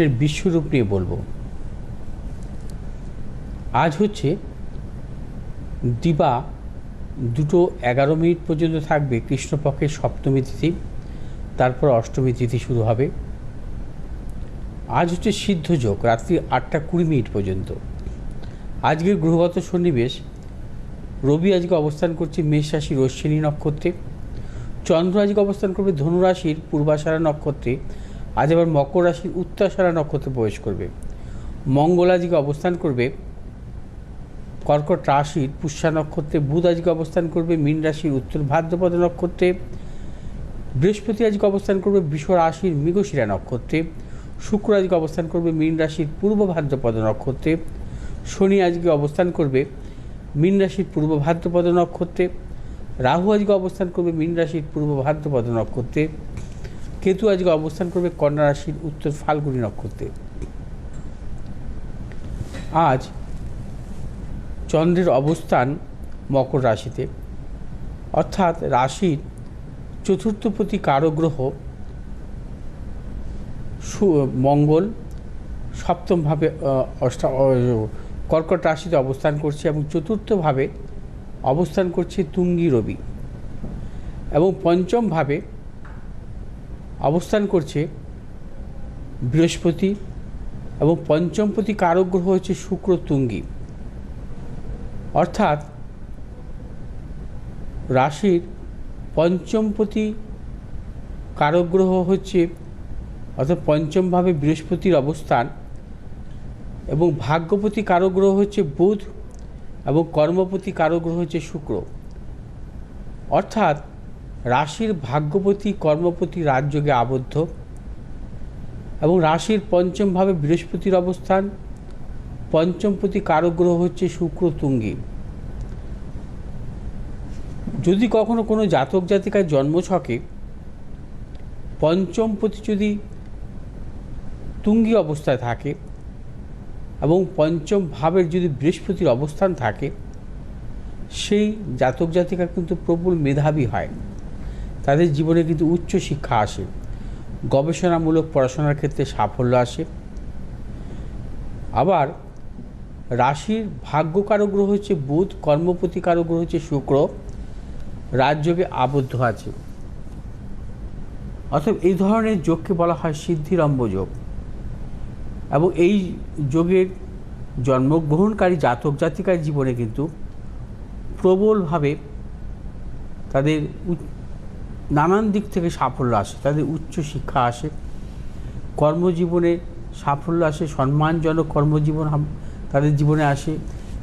এর বিশ্বরূপ নিয়ে বলব। আজ হচ্ছে দিবা দুটো এগারো মিনিট পর্যন্ত থাকবে কৃষ্ণপক্ষের সপ্তমী তিথি, তারপর অষ্টমী তিথি শুরু হবে। আজ হচ্ছে সিদ্ধ যোগ, রাত্রি আটটা কুড়ি মিনিট পর্যন্ত। আজকের গ্রহগত সন্নিবেশ, রবি আজকে অবস্থান করছে মেষ রাশির অশ্বিনী নক্ষত্রে, চন্দ্র আজকে অবস্থান করবে ধনুরাশির পূর্বাষাঢ়া নক্ষত্রে আজ আবার মকর রাশির উত্তরাষাঢ়া নক্ষত্রে প্রবেশ করবে। মঙ্গল আজকে অবস্থান করবে। কর্কট রাশির পুষ্যা নক্ষত্রে বুধ আজকে অবস্থান করবে। মীন রাশির উত্তর ভাদ্রপদ নক্ষত্রে। বৃহস্পতি আজকে অবস্থান করবে বৃষ রাশির মৃগশিরা নক্ষত্রে। শুক্র আজকে অবস্থান করবে মীন রাশির পূর্ব ভাদ্রপদ নক্ষত্রে। শনি আজকে অবস্থান করবে মীন রাশির পূর্ব ভাদ্রপদ নক্ষত্রে। রাহু আজকে অবস্থান করবে মীন রাশির পূর্ব ভাদ্রপদ নক্ষত্রে। কেতু আজকে অবস্থান করবে কন্যা রাশির উত্তর ফাল্গুনী নক্ষত্রে। আজ চন্দ্রের অবস্থান মকর রাশিতে। অর্থাৎ রাশির চতুর্থপতি কারগ্রহ সু- মঙ্গল সপ্তমভাবে অষ্টা কর্কট রাশিতে অবস্থান করছে এবং চতুর্থভাবে অবস্থান করছে তুঙ্গি রবি। এবং পঞ্চমভাবে অবস্থান করছে বৃহস্পতি এবং পঞ্চমপতি কারক গ্রহ হচ্ছে শুক্র তুঙ্গি অর্থাৎ রাশির পঞ্চমপতি কারক গ্রহ হচ্ছে অর্থাৎ পঞ্চমভাবে বৃহস্পতির অবস্থান এবং ভাগ্যপতি কারক গ্রহ হচ্ছে বুধ এবং কর্মপতি কারক গ্রহ হচ্ছে শুক্র। অর্থাৎ রাশির ভাগ্যপতি কর্মপতি রাজযোগে আবদ্ধ এবং রাশির পঞ্চমভাবে বৃহস্পতির অবস্থান। পঞ্চমপতি কারক গ্রহ হচ্ছে শুক্র তুঙ্গি। যদি কখনো কোনো জাতক জাতিকার জন্মছকে পঞ্চমপতি যদি তুঙ্গি অবস্থায় থাকে এবং পঞ্চম ভাবের যদি বৃহস্পতির অবস্থান থাকে, সেই জাতক জাতিকা কিন্তু প্রবল মেধাবী হয়। তাদের জীবনে কিন্তু উচ্চ শিক্ষা আসে। গবেষণামূলক পড়াশোনার ক্ষেত্রে সাফল্য আসে। আবার রাশির ভাগ্যকারক গ্রহ হচ্ছে বুধ কর্মপতি কারক গ্রহ হচ্ছে শুক্র, রাজযোগে আবদ্ধ আছে। অর্থাৎ এই ধরনের যোগকে বলা হয় সিদ্ধিরম্ব যোগ। এবং এই যোগের জন্মগ্রহণকারী জাতক জাতিকার জীবনে কিন্তু প্রবলভাবে তাদের নানান দিক থেকে সাফল্য আসে, তাদের উচ্চ শিক্ষা আসে, কর্মজীবনে সাফল্য আসে, সম্মানজনক কর্মজীবন তাদের জীবনে আসে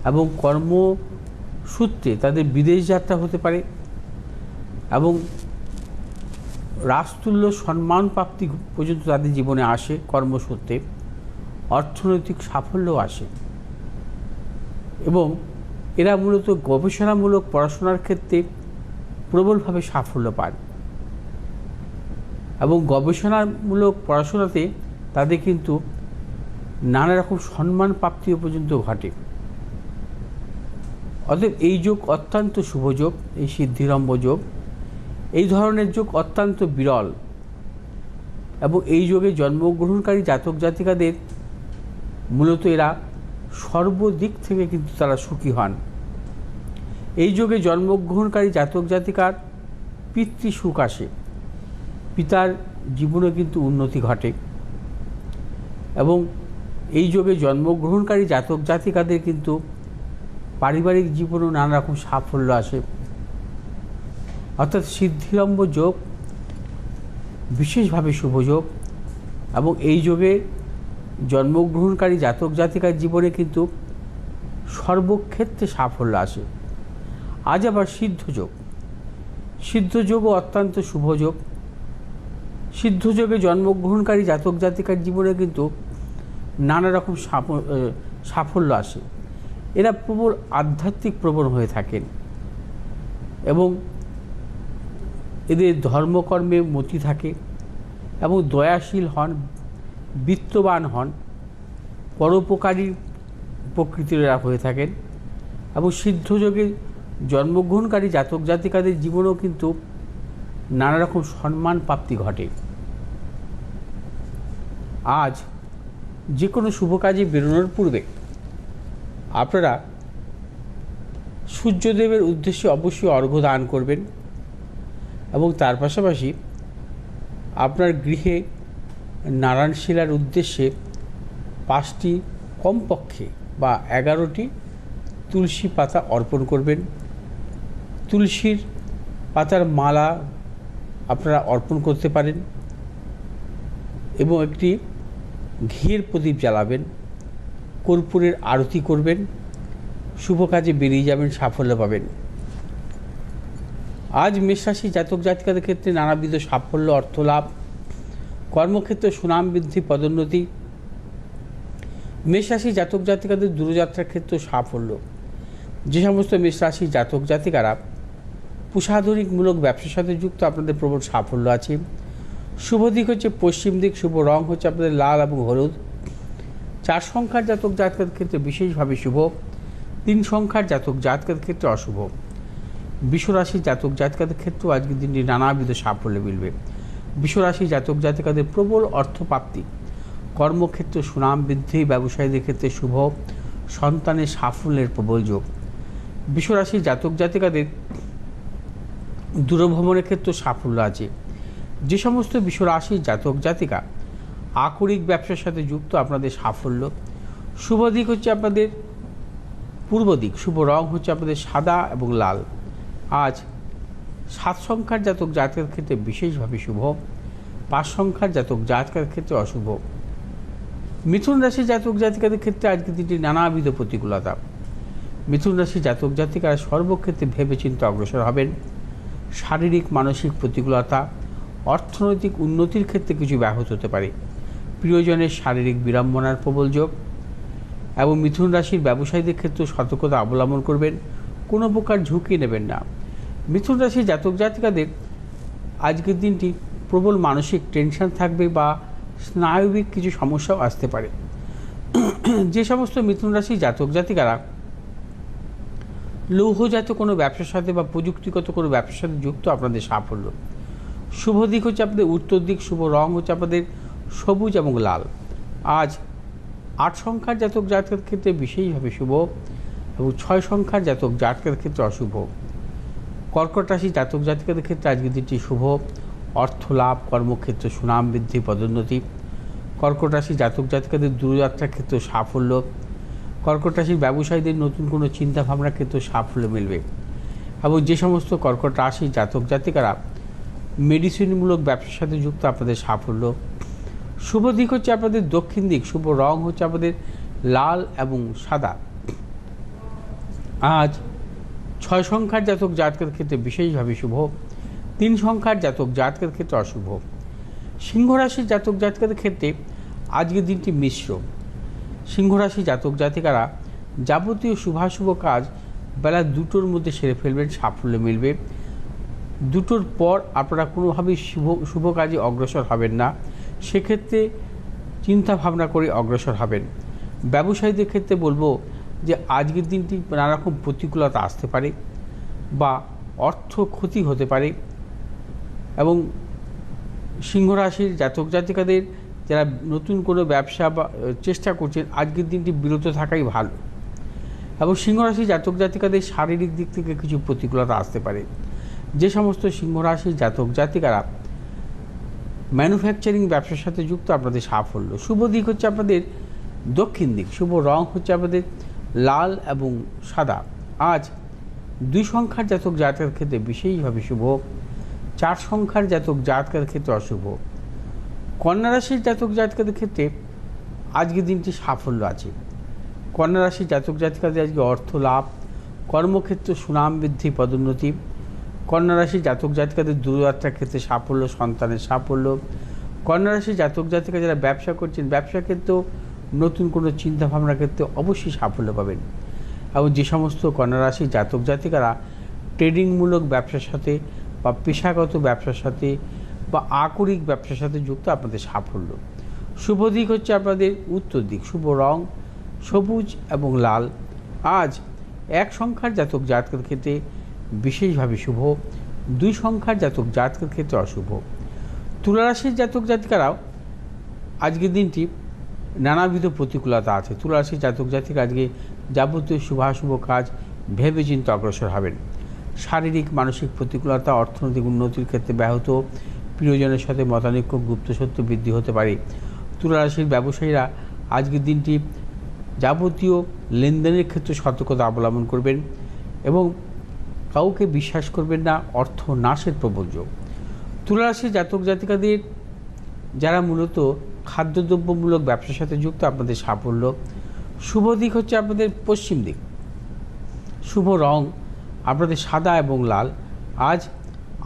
এবং কর্মসূত্রে তাদের বিদেশ যাত্রা হতে পারে এবং রাজতুল্য সম্মান প্রাপ্তি পর্যন্ত তাদের জীবনে আসে কর্মসূত্রে, অর্থনৈতিক সাফল্য আসে এবং এরা মূলত গবেষণামূলক পড়াশোনার ক্ষেত্রে প্রবলভাবে সাফল্য পান এবং গবেষণামূলক পড়াশোনাতে তাদের কিন্তু নানা রকম সম্মান প্রাপ্তিও পর্যন্ত ঘটে। অতএব এই যোগ অত্যন্ত শুভ যোগ, এই সিদ্ধিরম্ব যোগ। এই ধরনের যোগ অত্যন্ত বিরল এবং এই যোগে জন্মগ্রহণকারী জাতক জাতিকাদের মূলত এরা সর্বদিক থেকে কিন্তু তারা সুখী হন। এই যোগে জন্মগ্রহণকারী জাতক জাতিকার পিতৃ সুখ আসে। পিতার জীবনে কিন্তু উন্নতি ঘটে এবং এই যোগে জন্মগ্রহণকারী জাতক জাতিকাদের কিন্তু পারিবারিক জীবনেও নানা রকম সাফল্য আসে। অর্থাৎ সিদ্ধিলম্ব যোগ, বিশেষভাবে শুভ যোগ এবং এই যোগে জন্মগ্রহণকারী জাতক জাতিকার জীবনে কিন্তু সর্বক্ষেত্রে সাফল্য আসে। আজ আবার সিদ্ধ যোগ। সিদ্ধ যোগও অত্যন্ত শুভ যোগ সিদ্ধ যোগে জন্মগ্রহণকারী জাতক জাতিকার জীবনে কিন্তু নানা রকম সাফল্য আসে। এরা প্রবল আধ্যাত্মিক প্রবণ হয়ে থাকেন এবং এদের ধর্মকর্মে মতি থাকে এবং দয়াশীল হন, বিত্তবান হন, পরোপকারী প্রকৃতির এরা হয়ে থাকেন এবং সিদ্ধযোগে জন্মগ্রহণকারী জাতক জাতিকাদের জীবনেও কিন্তু নানা রকম সম্মান প্রাপ্তি ঘটে। আজ যে কোনো শুভ কাজে বেরোনোর পূর্বে। আপনারা সূর্যদেবের উদ্দেশ্যে অবশ্যই অর্ঘ্য দান করবেন এবং তার পাশাপাশি আপনার গৃহে নারায়ণ শিলার উদ্দেশ্যে পাঁচটি কমপক্ষে বা এগারোটি তুলসী পাতা অর্পণ করবেন। তুলসীর পাতার মালা আপনারা অর্পণ করতে পারেন এবং একটি ঘিয়ের প্রদীপ জ্বালাবেন, কর্পূরের আরতি করবেন, শুভ কাজে বেরিয়ে যাবেন, সাফল্য পাবেন। আজ মেষরাশি জাতক জাতিকাদের ক্ষেত্রে নানাবিধ সাফল্য অর্থ লাভ কর্মক্ষেত্রে সুনাম বৃদ্ধি, পদোন্নতি। মেষরাশি জাতক জাতিকাদের দূরযাত্রার ক্ষেত্রে সাফল্য। যে সমস্ত মেষরাশি জাতক জাতিকারা পুষাধনিকমূলক ব্যবসার সাথে যুক্ত, আপনাদের প্রবল সাফল্য আছে। শুভ দিক হচ্ছে পশ্চিম দিক, শুভ রং হচ্ছে আপনাদের লাল এবং হলুদ। চার সংখ্যার জাতক জাতকের ক্ষেত্রে বিশেষভাবে শুভ, তিন সংখ্যার জাতক জাতকের ক্ষেত্রে অশুভ। বিশ্বরাশির জাতক জাতিকাদের ক্ষেত্রেও আজকের দিনটি নানাবিধ সাফল্য মিলবে। বিশ্বরাশি জাতক জাতিকাদের প্রবল অর্থপ্রাপ্তি। কর্মক্ষেত্র, সুনাম বৃদ্ধি, ব্যবসায়ীদের ক্ষেত্রে শুভ, সন্তানের সাফল্যের প্রবল যোগ। বিশ্বরাশির জাতক জাতিকাদের দূরভ্রমণের ক্ষেত্রে সাফল্য আছে। যে সমস্ত বিশ্বরাশির জাতক, জাতিকা আকরিক ব্যবসার সাথে যুক্ত আপনাদের সাফল্য, শুভ দিক হচ্ছে আপনাদের পূর্ব দিক, শুভ রং হচ্ছে আপনাদের সাদা এবং লাল। আজ সাত সংখ্যার জাতক, জাতকের ক্ষেত্রে বিশেষভাবে শুভ, পাঁচ সংখ্যার জাতক, জাতকের ক্ষেত্রে অশুভ। মিথুন রাশি জাতক, জাতিকাদের ক্ষেত্রে আজকে দিনটি নানাবিধ প্রতিকূলতা। মিথুন রাশি জাতক, জাতিকারা সর্বক্ষেত্রে ভেবেচিন্তে অগ্রসর হবেন। শারীরিক, মানসিক প্রতিকূলতা অর্থনৈতিক উন্নতির ক্ষেত্রে কিছু ব্যাহত হতে পারে। প্রিয়জনের শারীরিক বিড়ম্বনার প্রবল যোগ এবং মিথুন রাশির ব্যবসায়ীদের ক্ষেত্রে সতর্কতা অবলম্বন করবেন, কোনো প্রকার ঝুঁকি নেবেন না। মিথুন রাশির জাতক জাতিকাদের আজকের দিনটি প্রবল মানসিক টেনশন থাকবে বা স্নায়বিক কিছু সমস্যাও আসতে পারে। যে সমস্ত মিথুন রাশির জাতক জাতিকারা লৌহজাত কোনো ব্যবসার সাথে বা প্রযুক্তিগত কোনো ব্যবসার সাথে যুক্ত, আপনাদের সাফল্য। শুভ দিক হচ্ছে আপনাদের উত্তর দিক, শুভ রং হচ্ছে আপনাদের সবুজ এবং লাল। আজ আট সংখ্যার জাতক জাতকের ক্ষেত্রে বিশেষভাবে শুভ এবং ছয় সংখ্যার জাতক জাতকের ক্ষেত্রে অশুভ। কর্কট রাশি জাতক জাতিকাদের ক্ষেত্রে আজকের দিনটি শুভ। অর্থ লাভ, কর্মক্ষেত্রে সুনাম বৃদ্ধি, পদোন্নতি। কর্কট রাশি জাতক জাতিকাদের দূরযাত্রার ক্ষেত্রে সাফল্য। কর্কট রাশির ব্যবসায়ীদের নতুন কোনো চিন্তাভাবনার ক্ষেত্রে সাফল্য মিলবে। এবং যে সমস্ত কর্কট রাশি জাতক জাতিকারা মেডিসিনমূলক ব্যবসার সাথে যুক্ত আপনাদের সাফল্য। শুভ দিক হচ্ছে আপনাদের দক্ষিণ দিক, শুভ রং হচ্ছে আপনাদের লাল এবং সাদা। আজ ছয় সংখ্যার জাতক জাতকের ক্ষেত্রে বিশেষভাবে শুভ, তিন সংখ্যার জাতক জাতকের ক্ষেত্রে অশুভ। সিংহ রাশির জাতক জাতকের ক্ষেত্রে আজকের দিনটি মিশ্র। সিংহ রাশি জাতক জাতিকারা যাবতীয় শুভাশুভ কাজ বেলা দুটোর মধ্যে সেরে ফেলবেন, সাফল্য মিলবে। দুটোর পর আপনারা কোনোভাবেই শুভ শুভ কাজে অগ্রসর হবেন না। সেক্ষেত্রে চিন্তা ভাবনা করে অগ্রসর হবেন। ব্যবসায়ীদের ক্ষেত্রে বলব যে, আজকের দিনটি নানারকম প্রতিকূলতা আসতে পারে বা অর্থ ক্ষতি হতে পারে এবং সিংহ রাশির জাতক জাতিকাদের যারা নতুন কোনো ব্যবসা বা চেষ্টা করছেন, আজকের দিনটি বিরত থাকাই ভালো। এবং সিংহ রাশির জাতক জাতিকাদের শারীরিক দিক থেকে কিছু প্রতিকূলতা আসতে পারে। যে সমস্ত সিংহ রাশির জাতক, জাতিকারা ম্যানুফ্যাকচারিং ব্যবসার সাথে যুক্ত, আপনাদের সাফল্য। শুভ দিক হচ্ছে আপনাদের দক্ষিণ দিক, শুভ রং হচ্ছে আপনাদের লাল এবং সাদা। আজ দুই সংখ্যার জাতক, জাতকের ক্ষেত্রে বিশেষভাবে শুভ। চার সংখ্যার জাতক, জাতকের ক্ষেত্রে অশুভ। কন্যা রাশির জাতক, জাতকের ক্ষেত্রে আজকের দিনটি সাফল্য আছে। কন্যা রাশির জাতক জাতিকাদের আজকে অর্থ লাভ কর্মক্ষেত্রে সুনাম বৃদ্ধি, পদোন্নতি কন্যা রাশির জাতক জাতিকাদের দূরযাত্রার ক্ষেত্রে সাফল্য, সন্তানের সাফল্য। কন্যা রাশির জাতক জাতিকা যারা ব্যবসা করছেন ব্যবসা ক্ষেত্রেও নতুন কোনো চিন্তাভাবনার ক্ষেত্রে অবশ্যই সাফল্য পাবেন। এবং যে সমস্ত কন্যা রাশির জাতক জাতিকারা ট্রেডিংমূলক ব্যবসার সাথে বা পেশাগত ব্যবসার সাথে বা আকরিক ব্যবসার সাথে যুক্ত আপনাদের সাফল্য। শুভ দিক হচ্ছে আপনাদের উত্তর দিক, শুভ রং, সবুজ এবং লাল। আজ এক সংখ্যার জাতক জাতকের ক্ষেত্রে বিশেষভাবে শুভ। দুই সংখ্যার জাতক জাতকের ক্ষেত্রে অশুভ। তুলারাশির জাতক জাতিকারাও আজকের দিনটি নানাবিধ প্রতিকূলতা আছে। তুলারাশি জাতক জাতিক আজকে যাবতীয় শুভাশুভ কাজ ভেবে চিন্তে অগ্রসর হবেন। শারীরিক, মানসিক প্রতিকূলতা, অর্থনৈতিক উন্নতির ক্ষেত্রে ব্যাহত। প্রিয়জনের সাথে মতানৈক্য গুপ্ত সত্য বৃদ্ধি হতে পারে। তুলারাশির ব্যবসায়ীরা আজকের দিনটি যাবতীয় লেনদেনের ক্ষেত্রে সতর্কতা অবলম্বন করবেন এবং কাউকে বিশ্বাস করবেন না, অর্থ নাশের প্রবল যোগ। তুলারাশির জাতক জাতিকাদের যারা মূলত খাদ্যদ্রব্যমূলক ব্যবসার সাথে যুক্ত, আপনাদের সাফল্য। শুভ দিক হচ্ছে আপনাদের পশ্চিম দিক। শুভ রং আপনাদের সাদা এবং লাল। আজ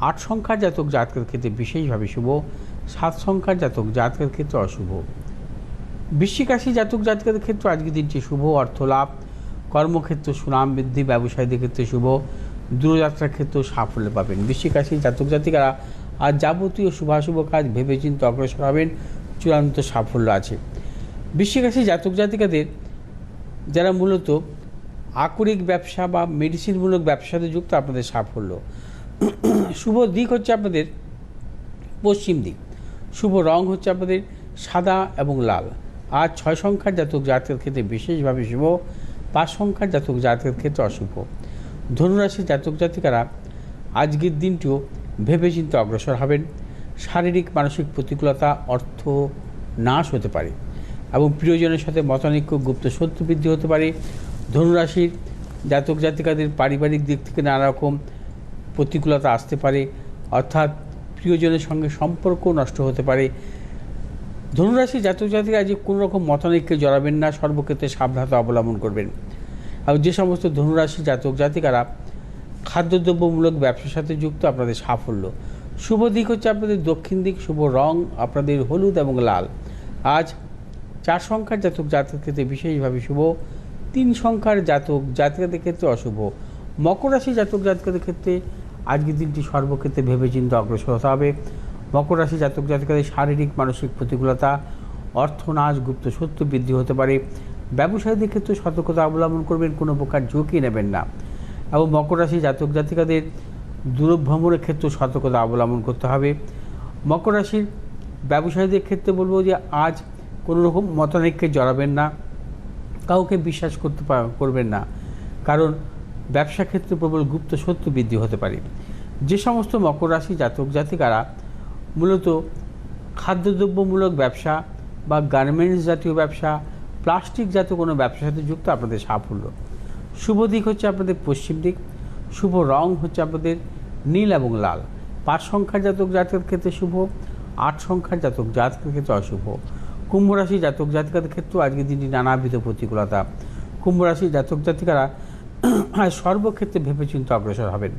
আট সংখ্যার জাতক জাতকের ক্ষেত্রে বিশেষভাবে শুভ, সাত সংখ্যার জাতক জাতকের ক্ষেত্রে অশুভ। বৃশ্চিক জাতক জাতকের ক্ষেত্রে আজকে দিনটি শুভ অর্থ লাভ কর্মক্ষেত্র সুনাম বৃদ্ধি, ব্যবসায়ীদের ক্ষেত্রে শুভ। দূরযাত্রার ক্ষেত্রেও সাফল্য পাবেন। বৃশ্চিক রাশি জাতক জাতিকারা আজ যাবতীয় শুভাশুভ কাজ ভেবেচিন্তে অগ্রসর হবেন। চূড়ান্ত সাফল্য আছে। বৃশ্চিক রাশি জাতক জাতিকাদের যারা মূলত আকরিক ব্যবসা বা মেডিসিনমূলক ব্যবসাতে যুক্ত, আপনাদের সাফল্য। শুভ দিক হচ্ছে আপনাদের পশ্চিম দিক। শুভ রং হচ্ছে আপনাদের সাদা এবং লাল। আর ছয় সংখ্যার জাতক জাতকের ক্ষেত্রে বিশেষভাবে শুভ, পাঁচ সংখ্যার জাতক জাতকের ক্ষেত্রে অশুভ। ধনুরাশির জাতক জাতিকারা আজকের দিনটিও ভেবেচিন্তে অগ্রসর হবেন। শারীরিক, মানসিক প্রতিকূলতা, অর্থ নাশ হতে পারে এবং প্রিয়জনের সাথে মতানৈক্য, গুপ্ত সত্য বৃদ্ধি হতে পারে। ধনুরাশির জাতক জাতিকাদের পারিবারিক দিক থেকে নানা রকম প্রতিকূলতা আসতে পারে, অর্থাৎ প্রিয়জনের সঙ্গে সম্পর্ক নষ্ট হতে পারে। ধনুরাশি জাতক জাতিকা আজ কোনো রকম মতানৈক্যে জড়াবেন না, সর্বক্ষেত্রে সাবধানতা অবলম্বন করবেন। আর যে সমস্ত ধনুরাশি জাতক জাতিকারা খাদ্যদ্রব্যমূলক ব্যবসার সাথে যুক্ত, আপনাদের সাফল্য। শুভ দিক হচ্ছে আপনাদের দক্ষিণ দিক, শুভ রং, আপনাদের হলুদ এবং লাল। আজ চার সংখ্যার জাতক জাতকের ক্ষেত্রে বিশেষভাবে শুভ, তিন সংখ্যার জাতক জাতকাদের ক্ষেত্রে অশুভ। মকর রাশি জাতক জাতকাদের ক্ষেত্রে আজকের দিনটি সর্বক্ষেত্রে ভেবে ভেবেচিন্তে অগ্রসর হতে হবে। মকর রাশি জাতক জাতিকাদের শারীরিক, মানসিক প্রতিকূলতা, অর্থনাশ, গুপ্ত সত্য বৃদ্ধি হতে পারে। ব্যবসায়ীদের ক্ষেত্রে সতর্কতা অবলম্বন করবেন, কোনো প্রকার ঝুঁকি নেবেন না। এবং মকর রাশি জাতক জাতিকাদের দূরভ্রমণের ক্ষেত্রে সতর্কতা অবলম্বন করতে হবে। মকর রাশির ব্যবসায়ীদের ক্ষেত্রে বলব যে, আজ কোনো রকম মতানৈক্যে জড়াবেন না, কাউকে বিশ্বাস করতে করবেন না। কারণ ব্যবসা ক্ষেত্রে প্রবল গুপ্ত সত্য বৃদ্ধি হতে পারে। যে সমস্ত মকর রাশি জাতক জাতিকারা মূলত খাদ্যদ্রব্যমূলক ব্যবসা বা গার্মেন্টস জাতীয় ব্যবসা প্লাস্টিক জাতীয় কোনো ব্যবসার সাথে যুক্ত আপনাদের সাফল্য। শুভ দিক হচ্ছে আপনাদের পশ্চিম দিক, শুভ রং হচ্ছে আপনাদের নীল এবং লাল। পাঁচ সংখ্যার জাতক জাতকের ক্ষেত্রে শুভ, আট সংখ্যার জাতক জাতকের ক্ষেত্রে অশুভ। কুম্ভ রাশি জাতক জাতিকাদের ক্ষেত্রেও আজকের দিনটি নানাবিধ প্রতিকূলতা। কুম্ভ রাশি জাতক জাতিকারা সর্বক্ষেত্রে ভেবেচিন্তে অগ্রসর হবেন।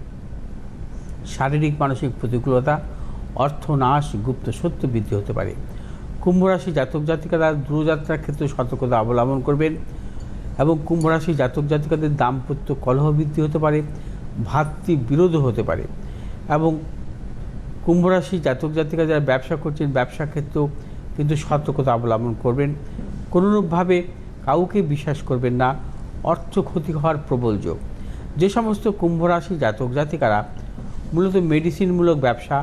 শারীরিক, মানসিক প্রতিকূলতা, অর্থনাশ, গুপ্ত সত্য বৃদ্ধি হতে পারে। কুম্ভ রাশি জাতক জাতিকারা দূরযাত্রার ক্ষেত্রে সতর্কতা অবলম্বন করবেন এবং কুম্ভ রাশি জাতক জাতিকাদের দাম্পত্য কলহ বৃদ্ধি হতে পারে, ভাতৃ বিরোধ হতে পারে এবং কুম্ভ রাশি জাতক জাতিকা যারা ব্যবসা করছেন, ব্যবসা ক্ষেত্রেও কিন্তু সতর্কতা অবলম্বন করবেন। কোনোরূপভাবে কাউকে বিশ্বাস করবেন না, অর্থ ক্ষতি হওয়ার প্রবল যোগ। যে সমস্ত কুম্ভ রাশি জাতক জাতিকারা মূলত মেডিসিনমূলক ব্যবসা,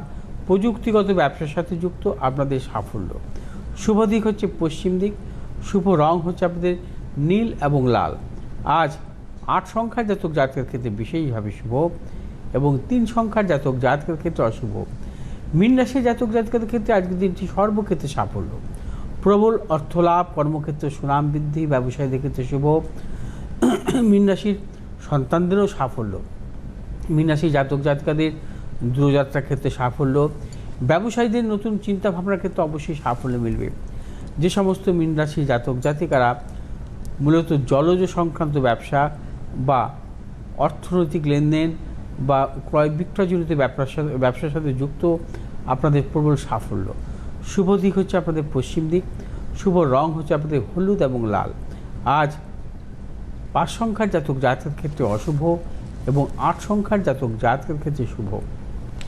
প্রযুক্তিগত ব্যবসার সাথে যুক্ত, আপনাদের সাফল্য। শুভ দিক হচ্ছে পশ্চিম দিক, শুভ রং হচ্ছে আপনাদের নীল এবং লাল। আজ আট সংখ্যার জাতক জাতকের ক্ষেত্রে বিশেষভাবে শুভ এবং তিন সংখ্যার জাতক জাতকের ক্ষেত্রে অশুভ। মীন রাশি জাতক জাতকের ক্ষেত্রে আজকের দিনটি সর্বক্ষেত্রে সাফল্য। প্রবল অর্থলাভ, কর্মক্ষেত্রে সুনাম বৃদ্ধি, ব্যবসায়ীদের ক্ষেত্রে শুভ। মীন রাশির সন্তানদেরও সাফল্য। মীনাশি জাতক জাতিকাদের দূরযাত্রার ক্ষেত্রে সাফল্য। ব্যবসায়ীদের নতুন চিন্তা ভাবনার ক্ষেত্রে অবশ্যই সাফল্য মিলবে। যে সমস্ত মীন রাশি জাতক জাতিকারা মূলত জলজ সংক্রান্ত ব্যবসা বা অর্থনৈতিক লেনদেন বা ক্রয় বিক্রয়জনিত ব্যবসার সাথে ব্যবসার সাথে যুক্ত আপনাদের প্রবল সাফল্য। শুভ দিক হচ্ছে আপনাদের পশ্চিম দিক, শুভ রং হচ্ছে আপনাদের হলুদ এবং লাল। আজ পাঁচ সংখ্যার জাতক জাতকের ক্ষেত্রে অশুভ এবং আট সংখ্যার জাতক জাতকের ক্ষেত্রে শুভ।